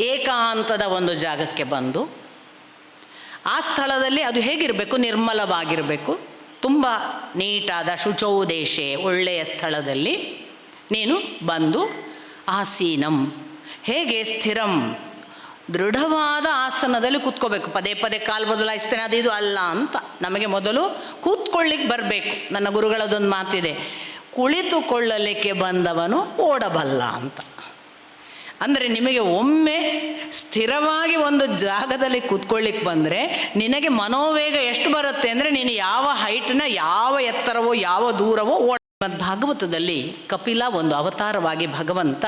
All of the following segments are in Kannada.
ಏಕಾಂತದ ಒಂದು ಜಾಗಕ್ಕೆ ಬಂದು ಆ ಸ್ಥಳದಲ್ಲಿ ಅದು ಹೇಗಿರಬೇಕು? ನಿರ್ಮಲವಾಗಿರಬೇಕು. ತುಂಬ ನೀಟಾದ ಶುಚೌದೇಶೆ, ಒಳ್ಳೆಯ ಸ್ಥಳದಲ್ಲಿ ನೀನು ಬಂದು ಆಸೀನಂ. ಹೇಗೆ? ಸ್ಥಿರಂ. ದೃಢವಾದ ಆಸನದಲ್ಲಿ ಕೂತ್ಕೋಬೇಕು. ಪದೇ ಪದೇ ಕಾಲು ಬದಲಾಯಿಸ್ತೇನೆ, ಅದು ಇದು ಅಲ್ಲ ಅಂತ ನಮಗೆ ಮೊದಲು ಕೂತ್ಕೊಳ್ಳಿಕ್ಕೆ ಬರಬೇಕು. ನನ್ನ ಗುರುಗಳದೊಂದು ಮಾತಿದೆ, ಕುಳಿತುಕೊಳ್ಳಲಿಕ್ಕೆ ಬಂದವನು ಓಡಬಲ್ಲ ಅಂತ. ಅಂದರೆ ನಿಮಗೆ ಒಮ್ಮೆ ಸ್ಥಿರವಾಗಿ ಒಂದು ಜಾಗದಲ್ಲಿ ಕೂತ್ಕೊಳ್ಳಿಕ್ಕೆ ಬಂದರೆ ನಿನಗೆ ಮನೋವೇಗ ಎಷ್ಟು ಬರುತ್ತೆ ಅಂದರೆ ನೀನು ಯಾವ ಹೈಟ್ನ ಯಾವ ಎತ್ತರವೋ, ಯಾವ ದೂರವೋ ಓಡ ಭಾಗವತದಲ್ಲಿ ಕಪಿಲ ಒಂದು ಅವತಾರವಾಗಿ ಭಗವಂತ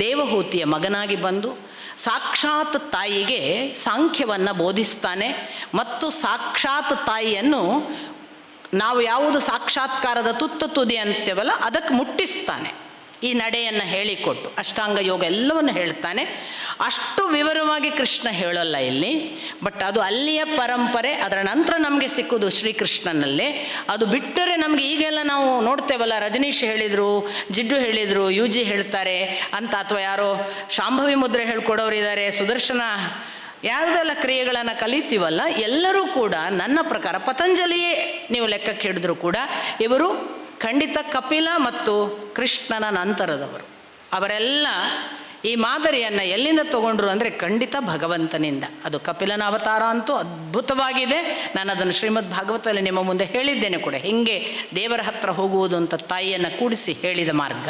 ದೇವಹೂತಿಯ ಮಗನಾಗಿ ಬಂದು ಸಾಕ್ಷಾತ್ ತಾಯಿಗೆ ಸಾಂಖ್ಯವನ್ನು ಬೋಧಿಸ್ತಾನೆ ಮತ್ತು ಸಾಕ್ಷಾತ್ ತಾಯಿಯನ್ನು ನಾವು ಯಾವುದು ಸಾಕ್ಷಾತ್ಕಾರದ ತುತ್ತ ತುದಿ ಅಂತೇವಲ್ಲ ಅದಕ್ಕೆ ಮುಟ್ಟಿಸ್ತಾನೆ. ಈ ನಡೆಯನ್ನು ಹೇಳಿಕೊಟ್ಟು ಅಷ್ಟಾಂಗ ಯೋಗ ಎಲ್ಲವನ್ನು ಹೇಳ್ತಾನೆ. ಅಷ್ಟು ವಿವರವಾಗಿ ಕೃಷ್ಣ ಹೇಳಲ್ಲ ಇಲ್ಲಿ ಬಟ್ ಅದು ಅಲ್ಲಿಯ ಪರಂಪರೆ, ಅದರ ನಂತರ ನಮಗೆ ಸಿಕ್ಕುದು ಶ್ರೀಕೃಷ್ಣನಲ್ಲೇ. ಅದು ಬಿಟ್ಟರೆ ನಮಗೆ ಈಗೆಲ್ಲ ನಾವು ನೋಡ್ತೇವಲ್ಲ, ರಜನೀಶ್ ಹೇಳಿದರು, ಜಿಡ್ಡು ಹೇಳಿದರು ಯು ಜಿ ಹೇಳ್ತಾರೆ, ಅಂತ ಅಥವಾ ಯಾರೋ ಶಾಂಭವಿ ಮುದ್ರೆ ಹೇಳ್ಕೊಡೋರು ಇದ್ದಾರೆ ಸುದರ್ಶನ ಯಾವುದೆಲ್ಲ ಕ್ರಿಯೆಗಳನ್ನು ಕಲಿತೀವಲ್ಲ, ಎಲ್ಲರೂ ಕೂಡ ನನ್ನ ಪ್ರಕಾರ ಪತಂಜಲಿಯೇ ನೀವು ಲೆಕ್ಕಕ್ಕೆ ಹಿಡಿದ್ರು ಕೂಡ ಇವರು ಖಂಡಿತ ಕಪಿಲ ಮತ್ತು ಕೃಷ್ಣನ ನಂತರದವರು. ಅವರೆಲ್ಲ ಈ ಮಾದರಿಯನ್ನು ಎಲ್ಲಿಂದ ತಗೊಂಡ್ರು ಅಂದರೆ ಖಂಡಿತ ಭಗವಂತನಿಂದ. ಅದು ಕಪಿಲನ ಅವತಾರ ಅಂತೂ ಅದ್ಭುತವಾಗಿದೆ. ನಾನು ಅದನ್ನು ಶ್ರೀಮದ್ ಭಾಗವತದಲ್ಲಿ ನಿಮ್ಮ ಮುಂದೆ ಹೇಳಿದ್ದೇನೆ ಕೂಡ. ಹಿಂಗೆ ದೇವರ ಹತ್ರ ಹೋಗುವುದು ಅಂತ ತಾಯಿಯನ್ನು ಕೂಡಿಸಿ ಹೇಳಿದ ಮಾರ್ಗ.